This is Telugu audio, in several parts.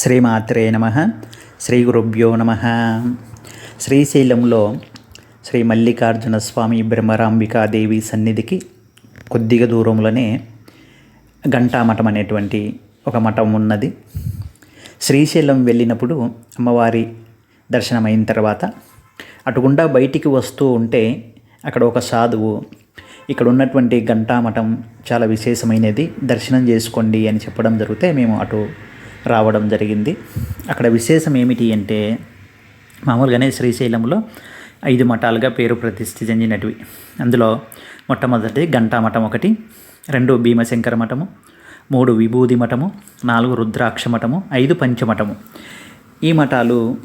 శ్రీమాత్రే నమ. శ్రీ గురుభ్యో నమ. శ్రీశైలంలో శ్రీ మల్లికార్జున స్వామి బ్రహ్మరాంబికాదేవి సన్నిధికి కొద్దిగా దూరంలోనే ఘంటామఠం అనేటువంటి ఒక మఠం ఉన్నది. శ్రీశైలం వెళ్ళినప్పుడు అమ్మవారి దర్శనం అయిన తర్వాత అటుకుండా బయటికి వస్తూ ఉంటే అక్కడ ఒక సాధువు ఇక్కడ ఉన్నటువంటి ఘంటామఠం చాలా విశేషమైనది దర్శనం చేసుకోండి అని చెప్పడం జరిగితే మేము అటు రావడం జరిగింది. అక్కడ విశేషం ఏమిటి అంటే మామూలుగానే శ్రీశైలంలో ఐదు మఠాలుగా పేరు ప్రతిష్ఠి చెందినటివి. అందులో మొట్టమొదటి ఘంటామఠం ఒకటి రెండు భీమశంకర మఠము మూడు విభూది మఠము నాలుగు రుద్రాక్ష మఠము ఐదు పంచమఠము. ఈ మఠాలు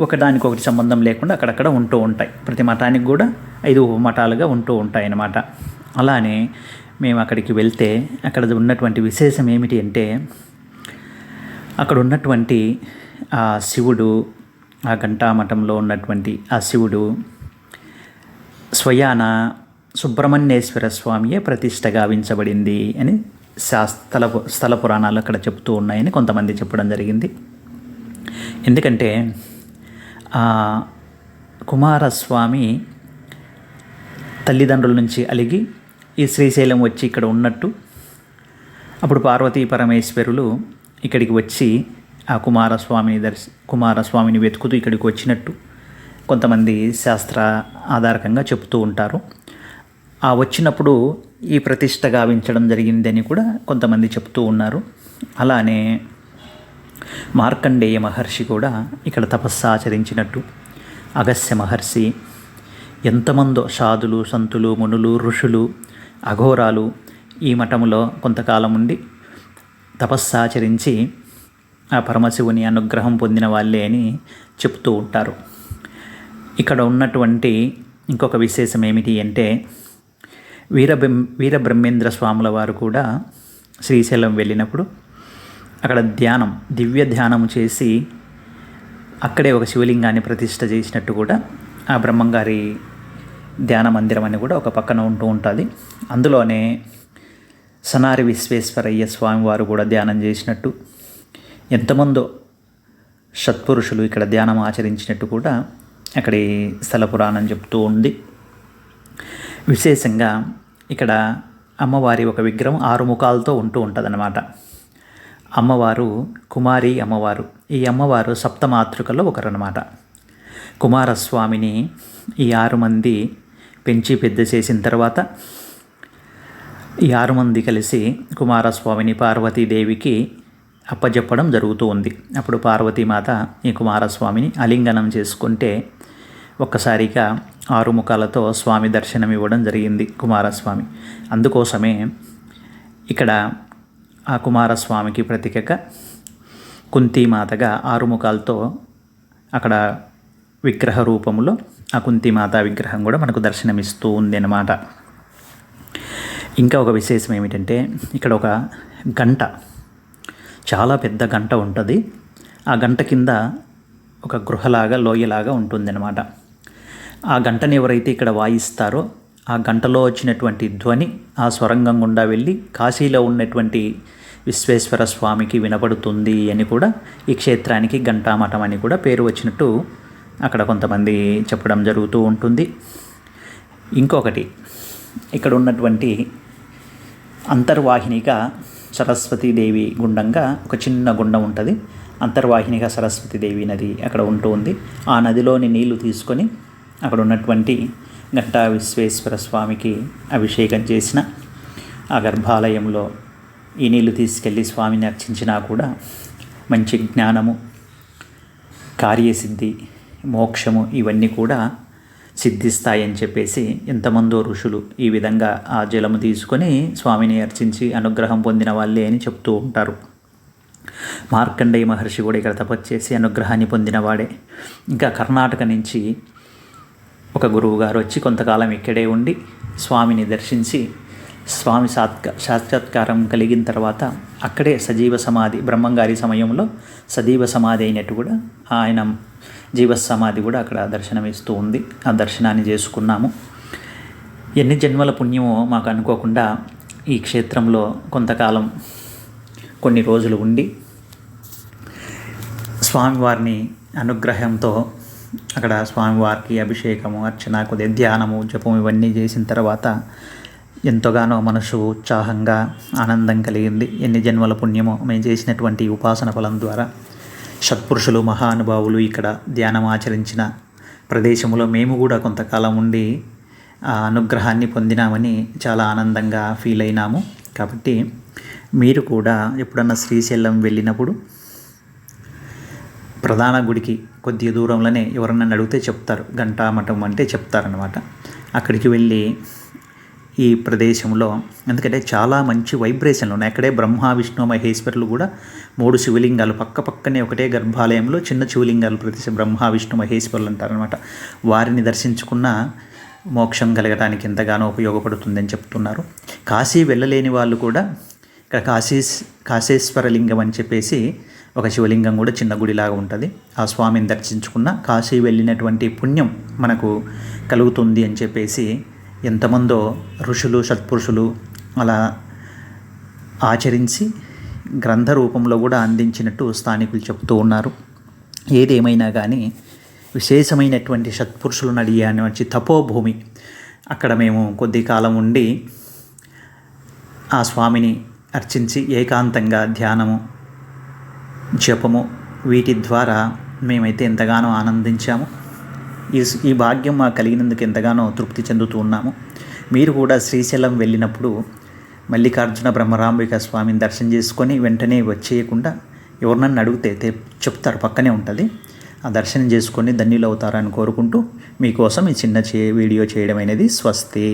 ఒకదానికొకటి సంబంధం లేకుండా అక్కడక్కడ ఉంటూ ఉంటాయి. ప్రతి మఠానికి కూడా ఐదు మఠాలుగా ఉంటూ ఉంటాయి అన్నమాట. అలానే మేము అక్కడికి వెళ్తే అక్కడ ఉన్నటువంటి విశేషం ఏమిటి అంటే అక్కడ ఉన్నటువంటి ఆ శివుడు ఆ ఘంటామఠంలో ఉన్నటువంటి ఆ శివుడు స్వయాన సుబ్రహ్మణ్యేశ్వర స్వామియే ప్రతిష్ట గావించబడింది అని శాస్త్ర స్థల పురాణాలు అక్కడ చెప్తూ ఉన్నాయని కొంతమంది చెప్పడం జరిగింది. ఎందుకంటే కుమారస్వామి తల్లిదండ్రుల నుంచి అలిగి ఈ శ్రీశైలం వచ్చి ఇక్కడ ఉన్నట్టు అప్పుడు పార్వతీ పరమేశ్వరులు ఇక్కడికి వచ్చి ఆ కుమారస్వామిని దర్శి కుమారస్వామిని వెతుకుతూ ఇక్కడికి వచ్చినట్టు కొంతమంది శాస్త్ర ఆధారకంగా చెప్తూ ఉంటారు. ఆ వచ్చినప్పుడు ఈ ప్రతిష్ట గావించడం జరిగిందని కూడా కొంతమంది చెప్తూ ఉన్నారు. అలానే మార్కండేయ మహర్షి కూడా ఇక్కడ తపస్సు ఆచరించినట్టు. అగస్య మహర్షి ఎంతమందో సాధులు సంతులు మునులు ఋషులు అఘోరాలు ఈ మఠములో కొంతకాలం ఉండి తపస్సాచరించి ఆ పరమశివుని అనుగ్రహం పొందిన వాళ్ళే అని చెప్తూ ఉంటారు. ఇక్కడ ఉన్నటువంటి ఇంకొక విశేషం ఏమిటి అంటే వీరబ్రహ్మ వీరబ్రహ్మేంద్ర స్వాముల వారు కూడా శ్రీశైలం వెళ్ళినప్పుడు అక్కడ ధ్యానం దివ్య ధ్యానం చేసి అక్కడే ఒక శివలింగాన్ని ప్రతిష్ట చేసినట్టు కూడా ఆ బ్రహ్మంగారి ధ్యాన మందిరం అని కూడా ఒక పక్కన ఉంటూ ఉంటుంది. అందులోనే సనారి విశ్వేశ్వరయ్య స్వామివారు కూడా ధ్యానం చేసినట్టు ఎంతమందో సత్పురుషులు ఇక్కడ ధ్యానం ఆచరించినట్టు కూడా అక్కడి స్థల పురాణం చెప్తూ ఉంది. విశేషంగా ఇక్కడ అమ్మవారి ఒక విగ్రహం ఆరు ముఖాలతో ఉంటూ ఉంటుందన్నమాట. అమ్మవారు కుమారి అమ్మవారు. ఈ అమ్మవారు సప్తమాతృకల్లో ఒకరన్నమాట. కుమారస్వామిని ఈ ఆరు మంది పెంచి పెద్ద చేసిన తర్వాత ఈ ఆరు మంది కలిసి కుమారస్వామిని పార్వతీదేవికి అప్పజెప్పడం జరుగుతూ ఉంది. అప్పుడు పార్వతీమాత ఈ కుమారస్వామిని అలింగనం చేసుకుంటే ఒక్కసారిగా ఆరు ముఖాలతో స్వామి దర్శనం ఇవ్వడం జరిగింది కుమారస్వామి. అందుకోసమే ఇక్కడ ఆ కుమారస్వామికి ప్రతీకగా కుంతీమాతగా ఆరు ముఖాలతో అక్కడ విగ్రహ రూపంలో ఆ కుంతిమాత విగ్రహం కూడా మనకు దర్శనమిస్తూ ఉంది అన్నమాట. ఇంకా ఒక విశేషం ఏమిటంటే ఇక్కడ ఒక గంట చాలా పెద్ద గంట ఉంటుంది. ఆ గంట కింద ఒక గృహలాగా లోయలాగా ఉంటుందన్నమాట. ఆ గంటని ఎవరైతే ఇక్కడ వాయిస్తారో ఆ గంటలో వచ్చినటువంటి ధ్వని ఆ స్వరంగం గుండా వెళ్ళి కాశీలో ఉన్నటువంటి విశ్వేశ్వర స్వామికి వినపడుతుంది అని కూడా ఈ క్షేత్రానికి ఘంటామఠం అని కూడా పేరు వచ్చినట్టు అక్కడ కొంతమంది చెప్పడం జరుగుతూ ఉంటుంది. ఇంకొకటి ఇక్కడ ఉన్నటువంటి అంతర్వాహినిగా సరస్వతీదేవి గుండంగా ఒక చిన్న గుండం ఉంటుంది. అంతర్వాహినిగా సరస్వతీదేవి నది అక్కడ ఉంటూ ఉంది. ఆ నదిలోని నీళ్ళు తీసుకొని అక్కడ ఉన్నటువంటి ఘంటా విశ్వేశ్వర స్వామికి అభిషేకం చేసిన ఆ గర్భాలయంలో ఈ నీళ్ళు తీసుకెళ్ళి స్వామిని అర్చించినా కూడా మంచి జ్ఞానము కార్యసిద్ధి మోక్షము ఇవన్నీ కూడా సిద్ధిస్తాయని చెప్పేసి ఎంతమందో ఋషులు ఈ విధంగా ఆ జలము తీసుకొని స్వామిని అర్చించి అనుగ్రహం పొందిన వాళ్ళే అని చెప్తూ ఉంటారు. మార్కండేయ మహర్షి కూడా ఇక్కడ తపస్చేసి అనుగ్రహాన్ని పొందినవాడే ఇంకా కర్ణాటక నుంచి ఒక గురువు గారు వచ్చి కొంతకాలం ఇక్కడే ఉండి స్వామిని దర్శించి స్వామి సాత్క సాక్షాత్కారం కలిగిన తర్వాత అక్కడే సజీవ సమాధి బ్రహ్మంగారి సమయంలో సజీవ సమాధి అయినట్టు కూడా ఆయన జీవ సమాధి కూడా అక్కడ దర్శనమిస్తూ ఉంది. ఆ దర్శనాన్ని చేసుకున్నాము. ఎన్ని జన్మల పుణ్యమో మాకు అనుకోకుండా ఈ క్షేత్రంలో కొంతకాలం కొన్ని రోజులు ఉండి స్వామివారిని అనుగ్రహంతో అక్కడ స్వామివారికి అభిషేకము అర్చన కొద్దిగా ధ్యానము జపం ఇవన్నీ చేసిన తర్వాత ఎంతగానో మనసు ఉత్సాహంగా ఆనందం కలిగింది. ఎన్ని జన్మల పుణ్యమో మేము చేసినటువంటి ఉపాసన ఫలం ద్వారా. సత్పురుషులు మహానుభావులు ఇక్కడ ధ్యానం ఆచరించిన ప్రదేశంలో మేము కూడా కొంతకాలం ఉండి ఆ అనుగ్రహాన్ని పొందినామని చాలా ఆనందంగా ఫీల్ అయినాము. కాబట్టి మీరు కూడా ఎప్పుడన్నా శ్రీశైలం వెళ్ళినప్పుడు ప్రధాన గుడికి కొద్ది దూరంలోనే ఎవరన్నా అడిగితే చెప్తారు గంటా మఠం అంటే చెప్తారనమాట అక్కడికి వెళ్ళి ఈ ప్రదేశంలో. ఎందుకంటే చాలా మంచి వైబ్రేషన్లు ఉన్నాయి. అక్కడే బ్రహ్మ విష్ణు మహేశ్వరులు కూడా మూడు శివలింగాలు పక్క పక్కనే ఒకటే గర్భాలయంలో చిన్న శివలింగాలు ప్రదేశం బ్రహ్మ విష్ణు మహేశ్వరులు అంటారనమాట వారిని దర్శించుకున్న మోక్షం కలగడానికి ఎంతగానో ఉపయోగపడుతుందని చెప్తున్నారు. కాశీ వెళ్ళలేని వాళ్ళు కూడా ఇక్కడ కాశీ కాశేశ్వరలింగం అని చెప్పేసి ఒక శివలింగం కూడా చిన్న గుడిలాగా ఉంటుంది. ఆ స్వామిని దర్శించుకున్న కాశీ వెళ్ళినటువంటి పుణ్యం మనకు కలుగుతుంది అని చెప్పేసి ఎంతమందో ఋషులు సత్పురుషులు అలా ఆచరించి గ్రంథ రూపంలో కూడా అందించినట్టు స్థానికులు చెబుతూ ఉన్నారు. ఏదేమైనా కానీ విశేషమైనటువంటి సత్పురుషులను అడిగాను వచ్చి తపోభూమి. అక్కడ మేము కొద్ది కాలం ఉండి ఆ స్వామిని అర్చించి ఏకాంతంగా ధ్యానము జపము వీటి ద్వారా మేమైతే ఎంతగానో ఆనందించాము. ఈ ఈ భాగ్యం మాకు కలిగినందుకు ఎంతగానో తృప్తి చెందుతూ ఉన్నాము. మీరు కూడా శ్రీశైలం వెళ్ళినప్పుడు మల్లికార్జున బ్రహ్మరాంబిక స్వామిని దర్శనం చేసుకొని వెంటనే వచ్చేయకుండా ఎవరినన్నా అడిగితే చెప్తారు పక్కనే ఉంటుంది. ఆ దర్శనం చేసుకొని ధన్యులు అవుతారని కోరుకుంటూ మీకోసం ఈ చిన్న చే వీడియో చేయడం అనేది స్వస్తి.